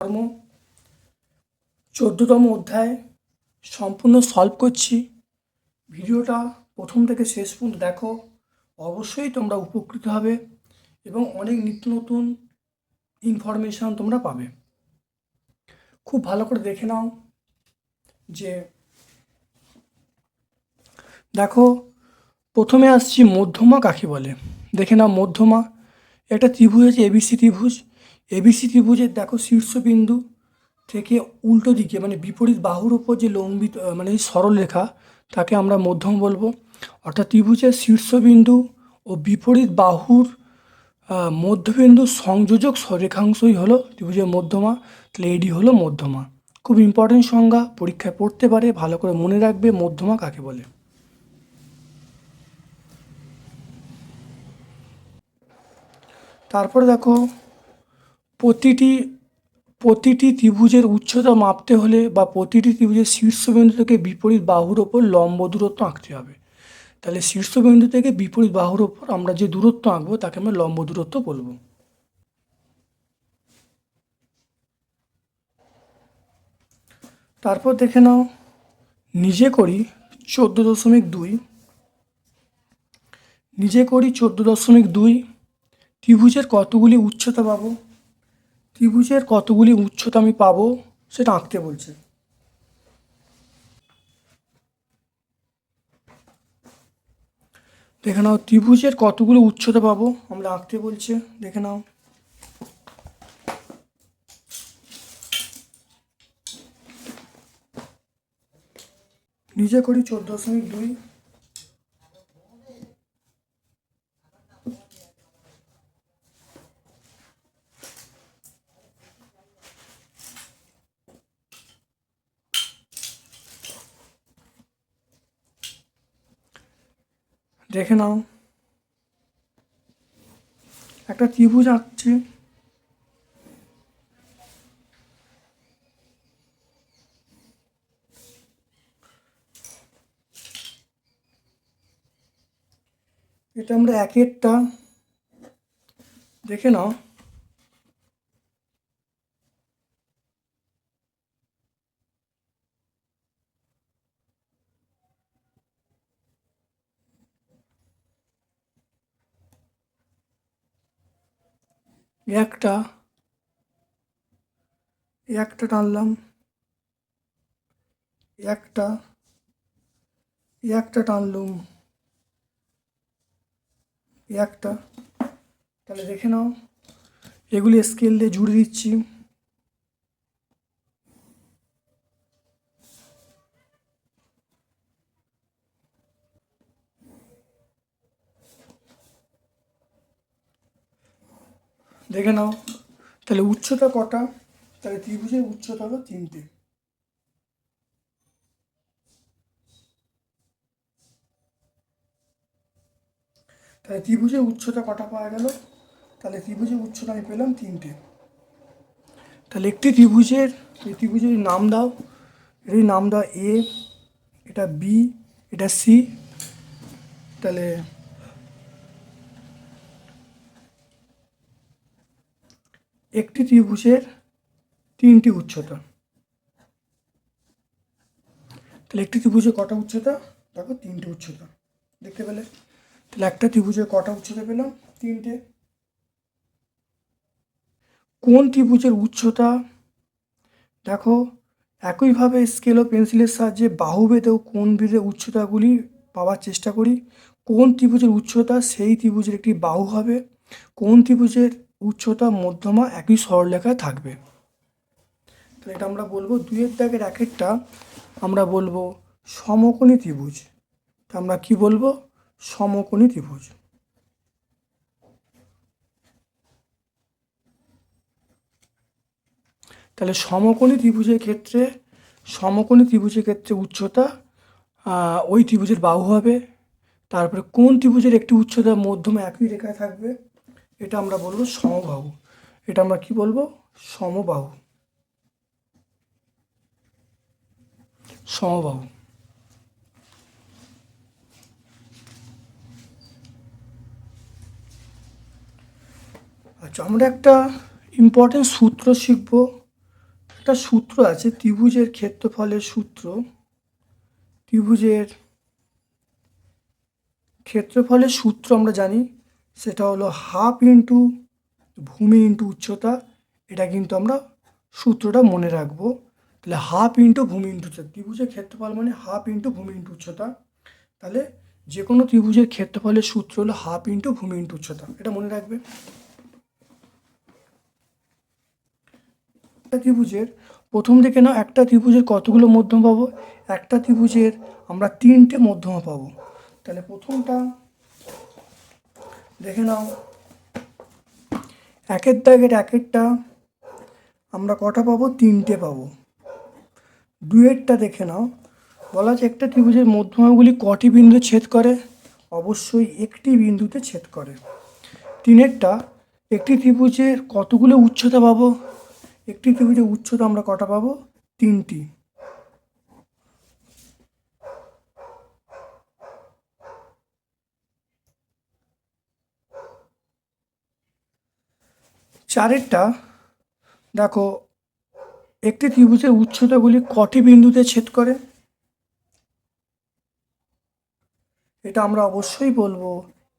কর্ম, চোদ্দতম অধ্যায় সম্পূর্ণ সলভ করছি। ভিডিওটা প্রথম থেকে শেষ পর্যন্ত দেখো। অবশ্যই তোমরা উপকৃত হবে। এবং অনেক নিত্য নতুন ইনফরমেশান তোমরা পাবে। খুব ভালো করে দেখে নাও যে দেখো, প্রথমে আসছি মধ্যমা কাকে বলে? দেখে নাও মধ্যমা একটা ত্রিভুজ আছে এবিসি ত্রিভুজ। এবিসি ত্রিভুজের দেখো শীর্ষবিন্দু থেকে উল্টো দিকে মানে বিপরীত বাহুর ওপর যে লম্বিত মানে সরলরেখা, তাকে আমরা মধ্যম বলব। অর্থাৎ ত্রিভুজের শীর্ষবিন্দু ও বিপরীত বাহুর মধ্যবিন্দু সংযোজক রেখাংশই হলো ত্রিভুজের মধ্যমা, তাহলে এডি হলো মধ্যমা। খুব ইম্পর্টেন্ট সংজ্ঞা, পরীক্ষায় পড়তে পারে, ভালো করে মনে রাখবে মধ্যমা কাকে বলে। তারপরে দেখো, প্রতিটি প্রতিটি ত্রিভুজের উচ্চতা মাপতে হলে বা প্রতিটি ত্রিভুজের শীর্ষবিন্দু থেকে বিপরীত বাহুর ওপর লম্ব দূরত্ব আঁকতে হবে। তাহলে শীর্ষবিন্দু থেকে বিপরীত বাহুর ওপর আমরা যে দূরত্ব আঁকবো, তাকে আমরা লম্ব দূরত্ব বলব। তারপর দেখে নাও, নিজে করি চোদ্দ দশমিক দুই। নিজে করি চোদ্দ দশমিক দুই, ত্রিভুজের কতগুলি উচ্চতা পাবো? ত্রিভুজের কতগুলি উচ্চতা আমি পাবো? সেটা আঁকতে বলছে। দেখে নাও, ত্রিভুজের কতগুলো উচ্চতা পাবো? আমরা আঁকতে বলছে, দেখে নাও। নিজে করি চোদ্দ দশমিক দুই। দেখে নাও। একটা ত্রিভুজ আঁকছে। এটা আমরা একেরটা। দেখে নাও। একটা একটা টানলাম, একটা একটা টানলুম, একটা। তাহলে দেখে নাও, এগুলি স্কেল দিয়ে জুড়ে দিচ্ছি। দেখে নাও। তাহলে উচ্চতা কটা? তাহলে ত্রিভুজের উচ্চতা হলো তিনটে। তাহলে ত্রিভুজের উচ্চতা কটা পাওয়া গেল? তাহলে ত্রিভুজের উচ্চতা আমি পেলাম তিনটে। তাহলে একটি ত্রিভুজের এই ত্রিভুজের নাম দাও, এর নাম দাও এ এটা বি এটা সি তাহলে একটি ত্রিভুজের তিনটি উচ্চতা। তাহলে একটি ত্রিভুজের কটা উচ্চতা? দেখো, তিনটে উচ্চতা। দেখতে পেলে? তাহলে একটা ত্রিভুজের কটা উচ্চতা পেলাম? তিনটে। কোন ত্রিভুজের উচ্চতা? দেখো, একইভাবে স্কেল ও পেন্সিলের সাহায্যে বাহু বেঁধে ও কোন বেঁধে উচ্চতাগুলি পাওয়ার চেষ্টা করি। কোন ত্রিভুজের উচ্চতা, সেই ত্রিভুজের একটি বাহু হবে। কোন ত্রিভুজের উচ্চতা, মধ্যমা একই সরলরেখায় থাকবে। তাহলে এটা আমরা বলব দুইয়ের দাগের এক একটা আমরা বলব সমকোণী ত্রিভুজ। তা আমরা কি বলব? সমকোণী ত্রিভুজ। তাহলে সমকোণী ত্রিভুজের ক্ষেত্রে, সমকোণী ত্রিভুজের ক্ষেত্রে উচ্চতা ওই ত্রিভুজের বাহু হবে। তারপরে কোন ত্রিভুজের একটি উচ্চতা, মধ্যমা একই রেখায় থাকবে? এটা আমরা বলব সমবাহু। এটা আমরা কি বলব? সমবাহু। সমবাহু। আচ্ছা আমরা একটা ইম্পর্টেন্ট সূত্র শিখব। একটা সূত্র আছে, ত্রিভুজের ক্ষেত্রফলের সূত্র। ত্রিভুজের ক্ষেত্রফলের সূত্র আমরা জানি। সেটা হলো হাফ ইন্টু ভূমি ইন্টু উচ্চতা, এটা কিন্তু আমরা সূত্রটা মনে রাখব। তাহলে হাফ ইন্টু ভূমি ইন্টু উচ্চতা, ত্রিভুজের ক্ষেত্রফল মানে হাফ ইন্টু ভূমি ইন্টু উচ্চতা। তাহলে যে কোনো ত্রিভুজের ক্ষেত্রফলের সূত্র হলো হাফ ইন্টু ভূমি ইন্টু উচ্চতা, এটা মনে রাখবে। একটা ত্রিভুজের, প্রথম দিকে না একটা ত্রিভুজের কতগুলো মধ্যম পাবো? একটা ত্রিভুজের আমরা তিনটে মধ্যমা পাবো। তাহলে প্রথমটা দেখে নাও। একের দাগের একেরটা আমরা কটা পাবো? তিনটে পাবো। দুয়েরটা দেখে নাও। বলা আছে একটা ত্রিভুজের মধ্যমাগুলি কটি বিন্দু ছেদ করে? অবশ্যই একটি বিন্দুতে ছেদ করে। তিনেরটা, একটি ত্রিভুজের কতগুলো উচ্চতা পাবো? একটি ত্রিভুজের উচ্চতা আমরা কটা পাবো? তিনটি। চারেরটা, দেখো, একটি ত্রিভুজের উচ্চতাগুলি কটি বিন্দুতে ছেদ করে? এটা আমরা অবশ্যই বলব,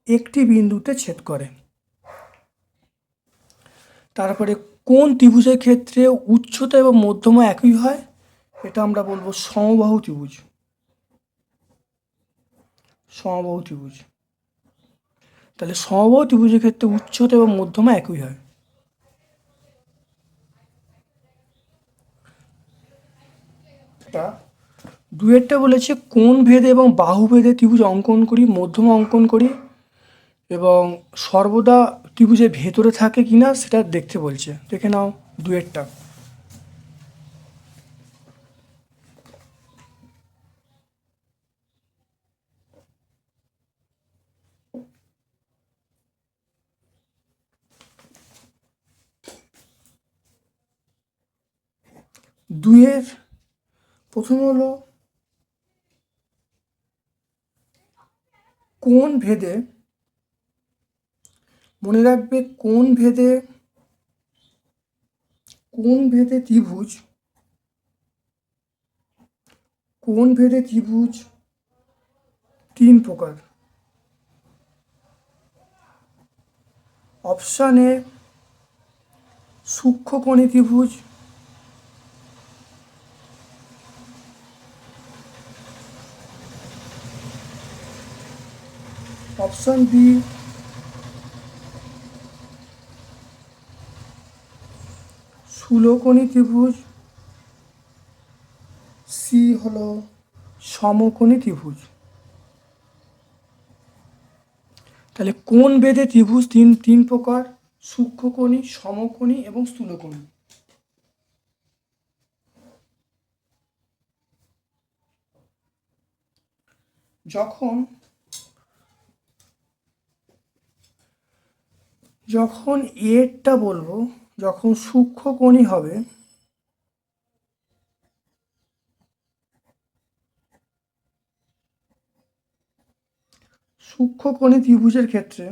একটি বিন্দুতে ছেদ করে। তারপরে কোন ত্রিভুজের ক্ষেত্রে উচ্চতা এবং মধ্যমা একই হয়? এটা আমরা বলব সমবাহু ত্রিভুজ। সমবাহু ত্রিভুজ। তাহলে সমবাহু ত্রিভুজের ক্ষেত্রে উচ্চতা এবং মধ্যমা একই হয়। একটা, দুয়েরটা বলেছে কোন ভেদে এবং বাহু ভেদে ত্রিভুজ অঙ্কন করি, মধ্যমা অঙ্কন করি এবং সর্বদা ত্রিভুজের ভেতরে থাকে কিনা সেটা দেখতে বলছে। দেখে নাও দুয়েরটা। দুইয়ের প্রথম হলো কোন ভেদে, মনে রাখবে কোন ভেদে কোন ভেদে ত্রিভুজ, কোন ভেদে ত্রিভুজ তিন প্রকার। অপশানে সূক্ষ্মকণি ত্রিভুজ অপশান বি। ষোলকোণী ত্রিভুজ। সি হলো সমকোণী ত্রিভুজ। তাহলে কোন বেদে ত্রিভুজ তিন তিন প্রকার, সূক্ষ্মকোণী, সমকোণী এবং স্থূলকোণী। যখন যখন এরটা বলব, যখন সূক্ষ্ম কোণই হবে, সূক্ষ্ম সূক্ষ্মকণি ত্রিভুজের ক্ষেত্রে,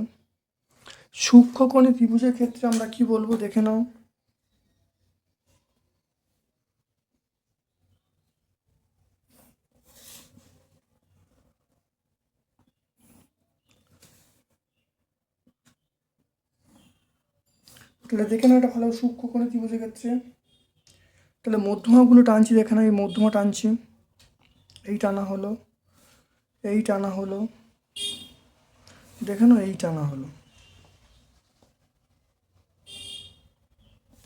সূক্ষ্ম সূক্ষ্মকণি ত্রিভুজের ক্ষেত্রে আমরা কি বলব? দেখে নাও। তাহলে দেখে নাও এটা ভালো সূক্ষ্মকণি ত্রিভুজের ক্ষেত্রে তাহলে মধ্যমাগুলো টানছি, দেখে নাও এই মধ্যমা টানছি। এই টানা হলো, এই টানা হলো, দেখে এই টানা হলো।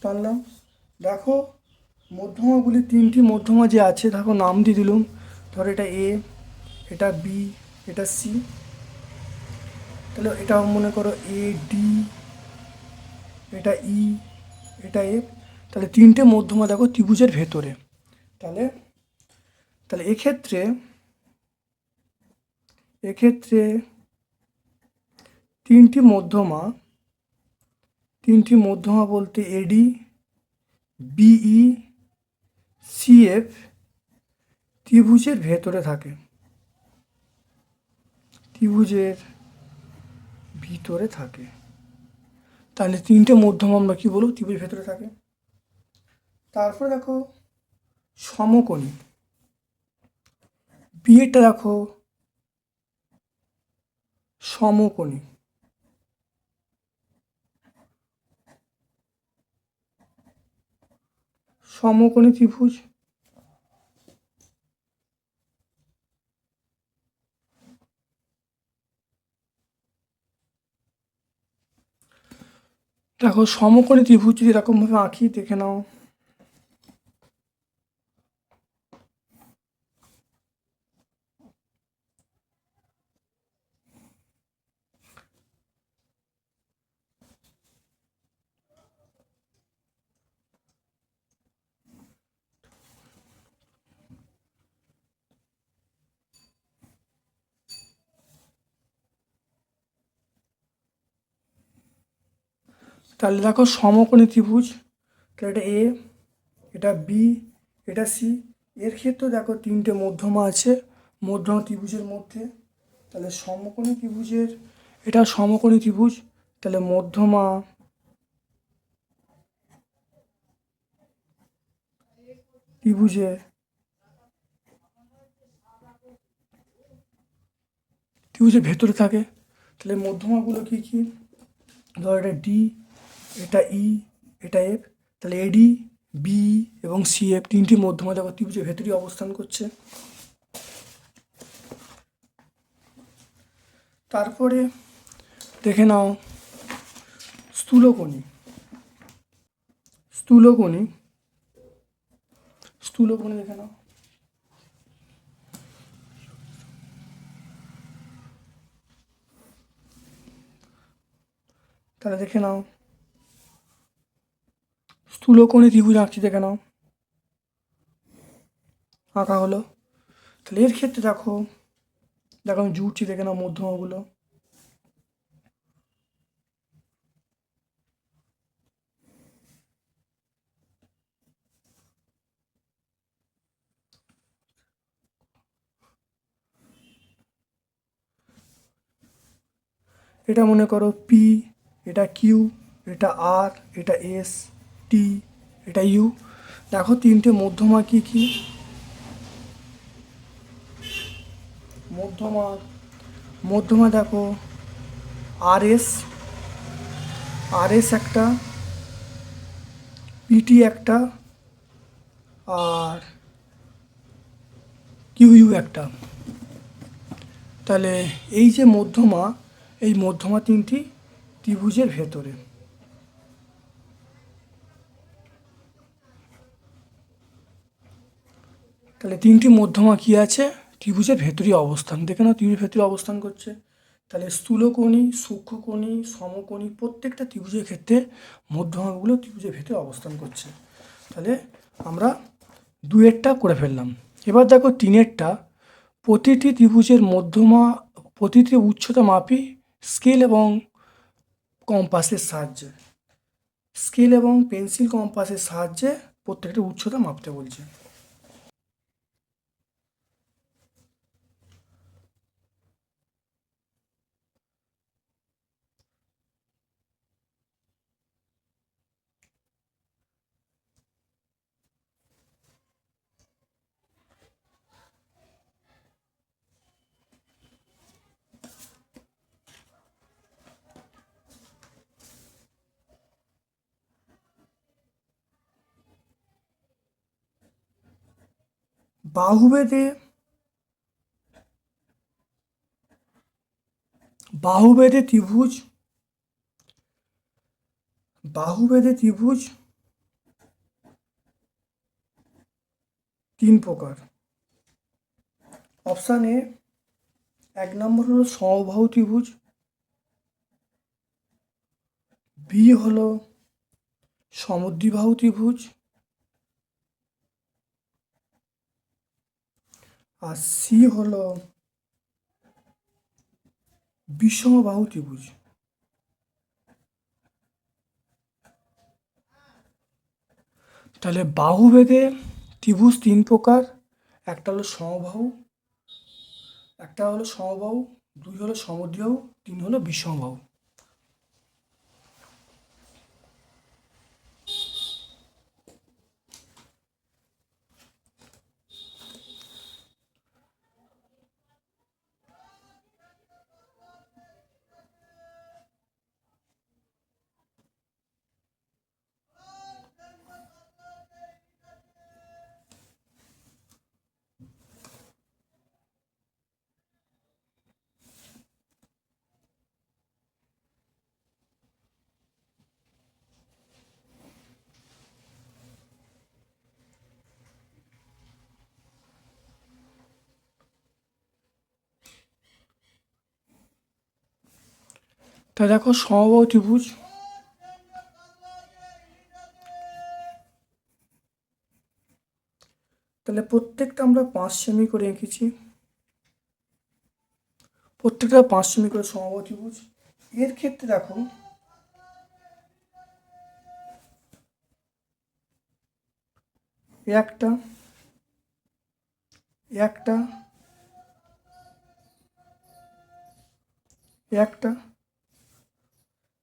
টানলাম। দেখো মধ্যমাগুলি তিনটি, মধ্যমা যে আছে, দেখো নাম দিয়ে দিলুম। ধরো এটা এ, এটা বি, এটা সি। তাহলে এটা মনে করো এ, ডি এটা ই, এটা এফ, তাহলে তিনটে মধ্যমা দেখো ত্রিভুজের ভেতরে। তাহলে তাহলে এক্ষেত্রে এক্ষেত্রে তিনটি মধ্যমা তিনটি মধ্যমা বলতে এডি বিই সিএফ ত্রিভুজের ভেতরে থাকে। ত্রিভুজের ভিতরে থাকে। তাহলে তিনটে মধ্যম আমরা কি বলব? ত্রিভুজের ভেতরে থাকে। তারপরে দেখো, সমকোণী। বিয়েটা দেখো, সমকোণী। সমকোণী ত্রিভুজ। দেখো সমকোণী ত্রিভুজ যদি এরকমভাবে আঁকি দেখে নাও। তাহলে দেখো সমকোণী ত্রিভুজ, তাহলে এটা এ এটা বি এটা সি এর ক্ষেত্রে দেখো তিনটে মধ্যমা আছে, মধ্যমা ত্রিভুজের মধ্যে। তাহলে সমকোণী ত্রিভুজের, এটা সমকোণী ত্রিভুজ, তাহলে মধ্যমা ত্রিভুজের ত্রিভুজের ভেতরে থাকে। তাহলে মধ্যমাগুলো কী কী? ধর এটা ডি এটা ই, এটা এফ, তাহলে এডি বি এবং সি এফ তিনটি মধ্যমা দেখো ত্রিভুজের ভেতরেই অবস্থান করছে। তারপরে দেখে নাও, স্থূলকোণী। স্থূলকোণী স্থূলকোণী দেখে নাও। তাহলে দেখে নাও স্থূলকোণী ত্রিভুজ আঁকছি, দেখে নাও। আঁকা হলো। তাহলে এর ক্ষেত্রে দেখো দেখো আমি জুড়ছি, দেখে নাও মধ্যমাগুলো। এটা মনে করো পি এটা কিউ এটা আর এটা এস টি, এটা ইউ। দেখো, তিনটে মধ্যমা কি কি? মধ্যমা মধ্যমা দেখো আর এস আর এস একটা, পিটি একটা, আর কিউ ইউ একটা। তাহলে এই যে মধ্যমা, এই মধ্যমা তিনটি ত্রিভুজের ভেতরে। তাহলে তিনটি মধ্যমা কি আছে? ত্রিভুজের ভেতরই অবস্থান। দেখে নাও ত্রিভুজের ভেতরে অবস্থান করছে। তাহলে স্থূলকোণী, সূক্ষ্মকোণী, সমকোণী প্রত্যেকটা ত্রিভুজের ক্ষেত্রে মধ্যমাগুলো ত্রিভুজের ভেতরে অবস্থান করছে। তাহলে আমরা দুয়েরটা করে ফেললাম। এবার দেখো তিনেরটা। প্রতিটি ত্রিভুজের মধ্যমা, প্রতিটি উচ্চতা মাপি স্কেল এবং কম্পাসের সাহায্যে। স্কেল এবং পেন্সিল কম্পাসের সাহায্যে প্রত্যেকটা উচ্চতা মাপতে বলছে। বাহুবেদে বাহুবেদে ত্রিভুজ বাহুবেদে ত্রিভুজ, তিন প্রকার। অপশান এক নম্বর হলো সমবাহু ত্রিভুজ বি হলো সমদ্বিবাহু ত্রিভুজ আর সি হল বিষমবাহু ত্রিভুজ তাহলে বাহুভেদে ত্রিভুজ তিন প্রকার, একটা হলো সমবাহু, একটা হলো সমবাহু, দুই হলো সমদ্রিয় তিন হলো বিষমবাহু। তা দেখো সমবাহু ত্রিভুজ। তাহলে প্রত্যেকটা আমরা পাঁচ সেমি করে এঁকেছি। প্রত্যেকটা পাঁচ সেমি করে সমবাহু ত্রিভুজ। এর ক্ষেত্রে দেখো, একটা একটা একটা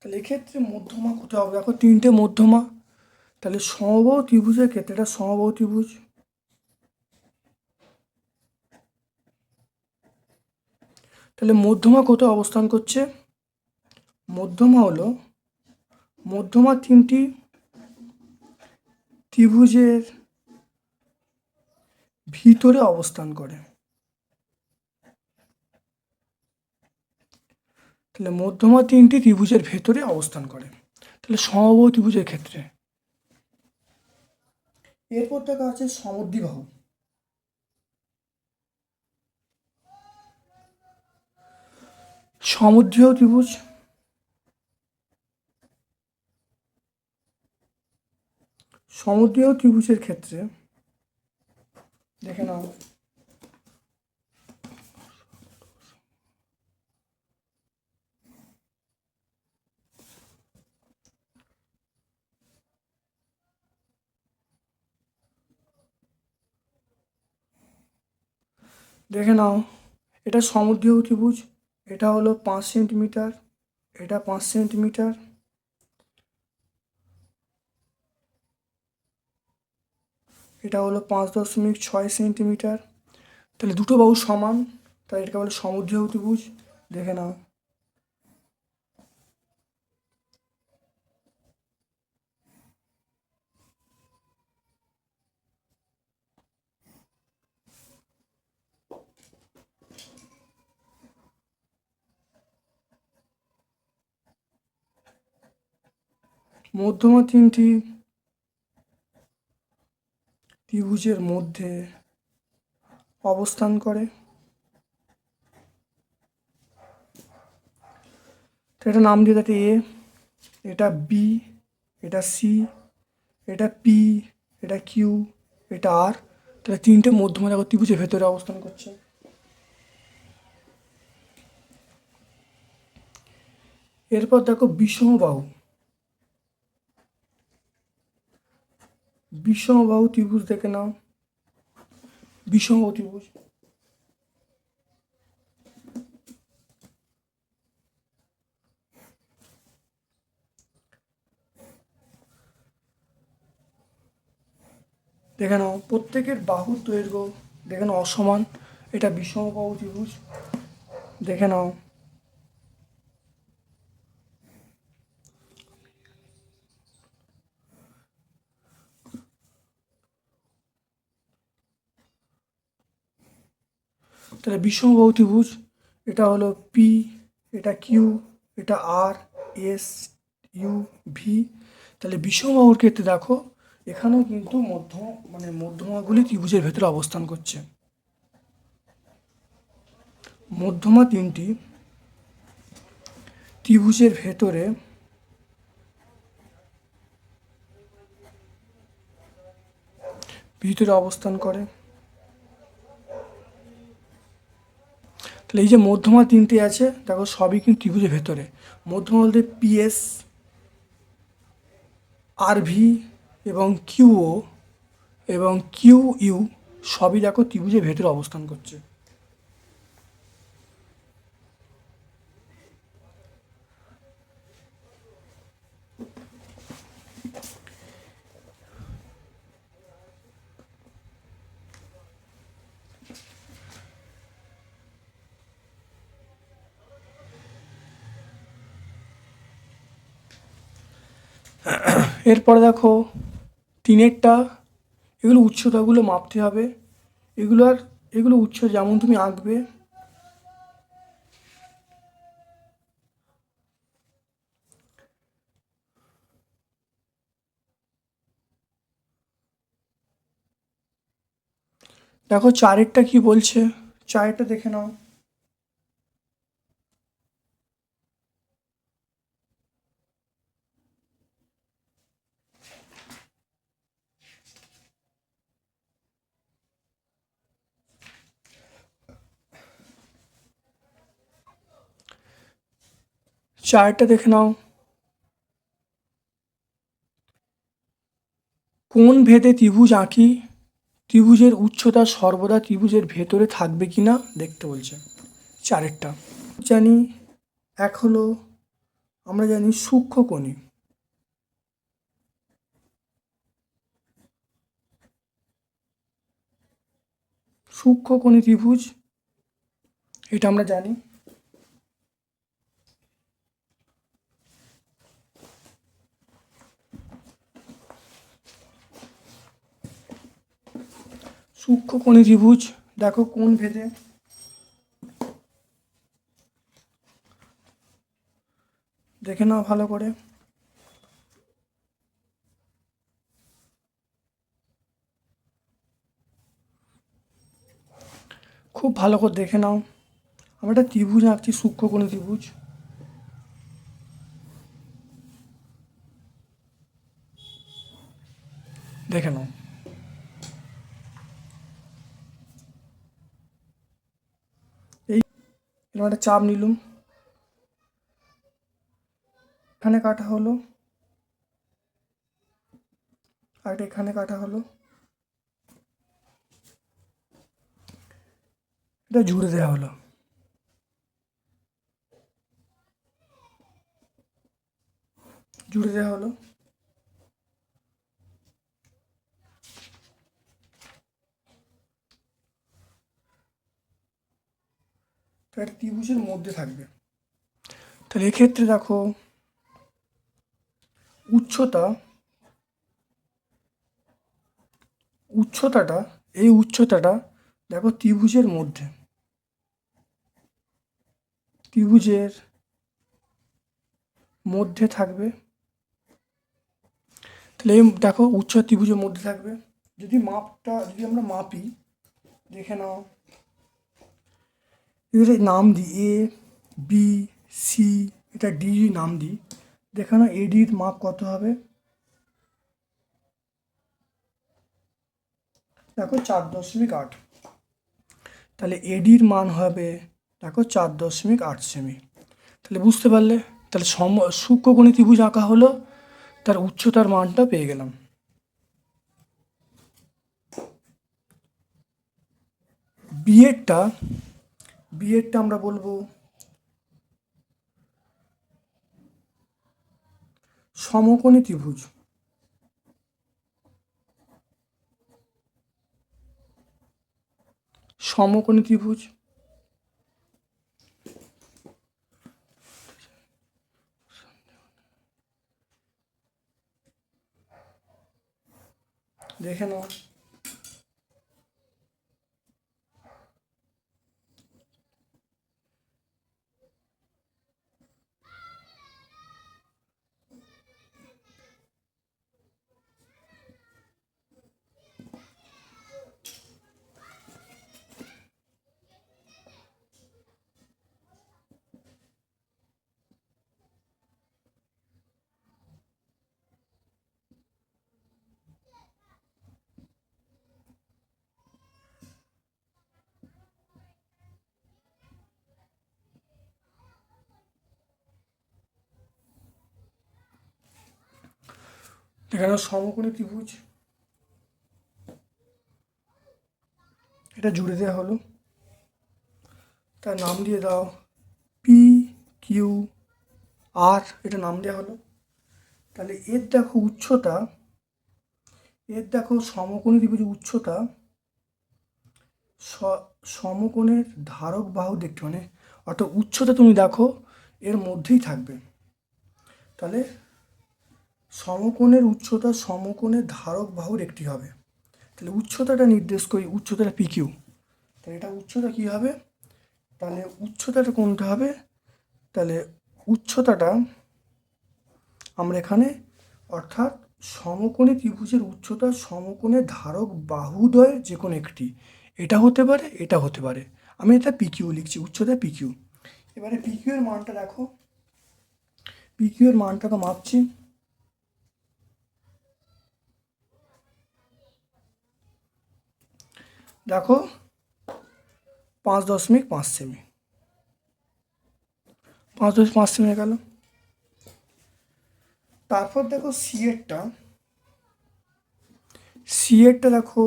তাহলে এক্ষেত্রে মধ্যমা কোথায় হবে? দেখো তিনটে মধ্যমা। তাহলে সমবাহু ত্রিভুজের ক্ষেত্রে এটা সমবাহু ত্রিভুজ। তাহলে মধ্যমা কোথায় অবস্থান করছে? মধ্যমা হলো, মধ্যমা তিনটি ত্রিভুজের ভিতরে অবস্থান করে। তাহলে মধ্যমা তিনটি ত্রিভুজের ভেতরে অবস্থান করে। তাহলে সমবাহু ত্রিভুজের ক্ষেত্রে। এরপর দেখা আছে সমদ্বিবাহু। সমুদ্রীয় ত্রিভুজ। সমুদ্রীয় ত্রিভুজের ক্ষেত্রে, দেখে নাও। দেখে নাও, এটা সমুদ্রীয় ত্রিভুজ, এটা হলো পাঁচ সেন্টিমিটার, এটা পাঁচ সেন্টিমিটার। এটা হলো পাঁচ দশমিক ছয় সেন্টিমিটার। তাহলে দুটো বাহু সমান, তাই এটাকে বলে সমুদ্রীয় ত্রিভুজ, দেখে নাও। মধ্যমা তিনটি ত্রিভুজের মধ্যে অবস্থান করে। তো এটা নাম দিয়ে থাকে এ এটা বি এটা সি এটা পি এটা কিউ এটা আর তাহলে তিনটে মধ্যমা দেখো ত্রিভুজের ভেতরে অবস্থান করছে। এরপর দেখো বিষমবাহু বিষমবাহু ত্রিভুজ দেখে নাও। বিষমবাহু ত্রিভুজ। দেখে নাও, প্রত্যেকের বাহুর দৈর্ঘ্য দেখে নাও, অসমান। এটা বিষমবাহু ত্রিভুজ। দেখে নাও। তাহলে বিষমবাহু ত্রিভুজ এটা হলো পি এটা কিউ এটা আর এস ইউ ভি তাহলে বিষমবাহুর ক্ষেত্রে দেখো এখানেও কিন্তু মধ্য মানে মধ্যমাগুলি ত্রিভুজের ভেতরে অবস্থান করছে। মধ্যমা তিনটি ত্রিভুজের ভেতরে ভিতরে অবস্থান করে। তাহলে এই যে মধ্যমা তিনটে আছে, দেখো সবই কিন্তু ত্রিভুজের ভেতরে। মধ্যমা বলতে পিএস আরভি এবং কিউও এবং কিউ ইউ সবই দেখো ত্রিভুজের ভেতরে অবস্থান করছে। এরপরে দেখো টিনেরটা এগুলো উচ্চতাগুলো মাপতে হবে। এগুলো আর, এগুলো উচ্চ যেমন তুমি আঁকবে। দেখো চারেরটা কি বলছে? চারেরটা দেখে নাও। চারটা দেখে নাও। কোন ভেদে ত্রিভুজ আঁকি? ত্রিভুজের উচ্চতা সর্বদা ত্রিভুজের ভেতরে থাকবে কি না? দেখতে বলছে। চারেরটা। জানি, এক হলো আমরা জানি সূক্ষ্মকণি সূক্ষ্মকণি ত্রিভুজ, এটা আমরা জানি। সূক্ষ্মকণি ত্রিভুজ। দেখো কোন ভেদে। দেখে নাও ভালো করে। খুব ভালো করে দেখে নাও। আমরা একটা ত্রিভুজ আঁকছি সূক্ষ্মকণি ত্রিভুজ। দেখে নাও। এরকম একটা চাপ নিলুম। এখানে কাটা হলো। আর এখানে কাটা হলো। এটা জুড়ে দেওয়া হলো। জুড়ে দেওয়া হলো। তো ত্রিভুজের মধ্যে থাকবে। তাহলে এক্ষেত্রে দেখো, উচ্চতা, উচ্চতাটা, এই উচ্চতাটা দেখো ত্রিভুজের মধ্যে। ত্রিভুজের মধ্যে থাকবে। তাহলে দেখো উচ্চ ত্রিভুজের মধ্যে থাকবে। যদি মাপটা, যদি আমরা মাপি, দেখে নাও। এদের নাম দিই এ, বি, সি, এটা ডি নাম দিই দেখে নাও এডির মাপ কত হবে? দেখো, চার দশমিক আট। তাহলে এডির মান হবে, দেখো, চার দশমিক আট সেমি। তাহলে বুঝতে পারলে, তাহলে সম সূক্ষ্মকণি ত্রিভুজ আঁকা হলো, তার উচ্চতার মানটা পেয়ে গেলাম। বিয়েরটা বিয়েরটা আমরা বলব। সমকোণী ত্রিভুজ। সমকোণী ত্রিভুজ। দেখে নাও। এখানে সমকোণী ত্রিভুজ। এটা জুড়ে দেওয়া হলো। তার নাম দিয়ে দাও পি কিউ আর এটা নাম দেওয়া হলো। তাহলে এর দেখো উচ্চতা, এর দেখো সমকোণী ত্রিভুজের উচ্চতা সমকোণের ধারক বাহু দেখতে মানে অর্থাৎ উচ্চতা তুমি দেখো, এর মধ্যেই থাকবে। তাহলে সমকোণের উচ্চতা সমকোণের ধারক বাহুর একটি হবে। তাহলে উচ্চতাটা নির্দেশ করি, উচ্চতাটা পি কিউ তাহলে এটা উচ্চতা কী হবে? তাহলে উচ্চতাটা কোনটা হবে? তাহলে উচ্চতাটা আমরা এখানে, অর্থাৎ সমকোণে ত্রিভুজের উচ্চতা সমকোণে ধারক বাহুদয় যে কোনো একটি। এটা হতে পারে, এটা হতে পারে। আমি এটা পিকিউ লিখছি, উচ্চতা পিকিউ এবারে পিকিউ এর মানটা দেখো। পিকিউ এর মানটাকে মাপছি। দেখো, পাঁচ দশমিক পাঁচ সেমি। পাঁচ দশমিক পাঁচ সেমি গেল। তারপর দেখো সিএরটা সিএরটা দেখো,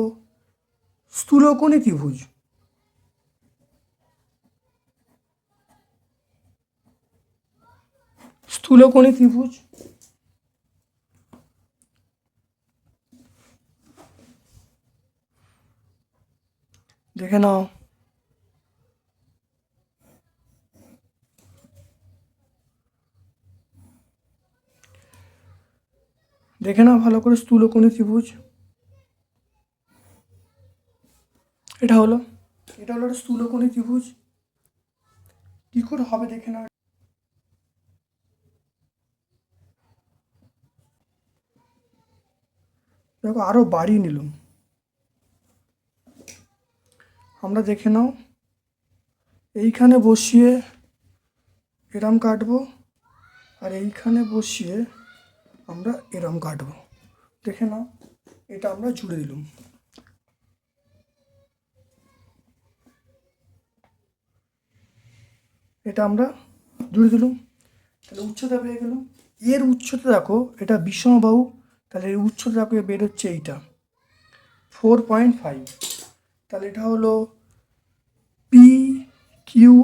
স্থূলকোণী ত্রিভুজ। স্থূলকোণী ত্রিভুজ। দেখে নাও দেখে নাও ভালো করে স্থূলকোণী ত্রিভুজ। এটা হলো এটা হলো একটা স্থূলকোণী ত্রিভুজ। কী করে হবে দেখে নাও। দেখো আরও বাড়িয়ে নিলাম। আমরা দেখে নাও। এইখানে বসিয়ে এরম কাটবো আর এইখানে বসিয়ে আমরা এরম কাটবো। দেখে নাও, এটা আমরা জুড়ে দিলাম। এটা আমরা জুড়ে দিলাম। তাহলে উচ্চতা পেয়ে গেলাম। এর উচ্চতা দেখো, এটা বিষমবাহু তাহলে এর উচ্চতা দেখো বেরোচ্ছে এইটা। ফোর পয়েন্ট ফাইভ তাহলে এটা হলো পি কিউ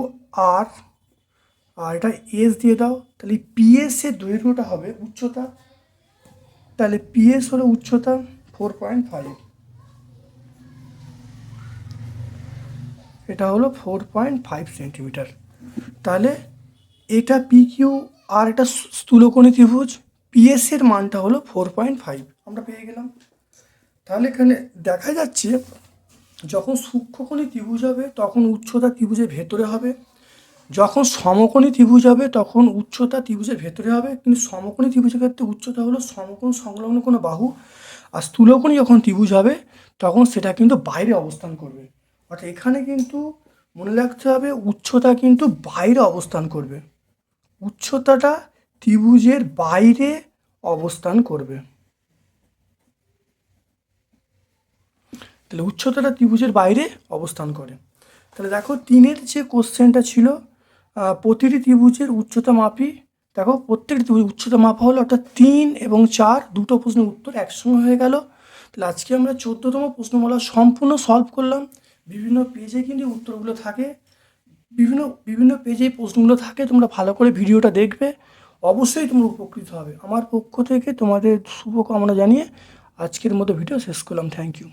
আর আর এটা এস দিয়ে দাও। তাহলে পিএস এর দৈর্ঘ্যটা হবে উচ্চতা। তাহলে পিএস হলো উচ্চতা ফোর পয়েন্ট ফাইভ এটা হলো ফোর পয়েন্ট ফাইভ সেন্টিমিটার তাহলে এটা পি কিউ আর এটা স্থূলকোণী ত্রিভুজ। পিএস এর মানটা হলো ফোর পয়েন্ট ফাইভ আমরা পেয়ে গেলাম। তাহলে এখানে দেখা যাচ্ছে যখন সূক্ষ্মকোণী ত্রিভুজ হবে, তখন উচ্চতা ত্রিভুজের ভেতরে হবে। যখন সমকোণী ত্রিভুজ হবে, তখন উচ্চতা ত্রিভুজের ভেতরে হবে। কিন্তু সমকোণী ত্রিভুজের ক্ষেত্রে উচ্চতা হলো সমকোণ সংলগ্ন কোনো বাহু। আর স্থূলকোণী যখন ত্রিভুজ হবে, তখন সেটা কিন্তু বাইরে অবস্থান করবে। অর্থাৎ এখানে কিন্তু মনে রাখতে হবে, উচ্চতা কিন্তু বাইরে অবস্থান করবে। উচ্চতাটা ত্রিভুজের বাইরে অবস্থান করবে। তাহলে উচ্চতাটা ত্রিভুজের বাইরে অবস্থান করে। তাহলে দেখো তিনের যে কোশ্চেনটা ছিল প্রতিটি ত্রিভুজের উচ্চতা মাপি দেখো প্রত্যেকটি ত্রিভুজ উচ্চতা মাপা হলো অর্থাৎ তিন এবং চার, দুটো প্রশ্নের উত্তর একসঙ্গে হয়ে গেল। তাহলে আজকে আমরা চোদ্দতম প্রশ্নমালা সম্পূর্ণ সলভ করলাম। বিভিন্ন পেজে কিন্তু উত্তরগুলো থাকে। বিভিন্ন বিভিন্ন পেজে প্রশ্নগুলো থাকে, তোমরা ভালো করে ভিডিওটা দেখবে। অবশ্যই তোমরা উপকৃত হবে। আমার পক্ষ থেকে তোমাদের শুভকামনা জানিয়ে আজকের মতো ভিডিও শেষ করলাম। Thank you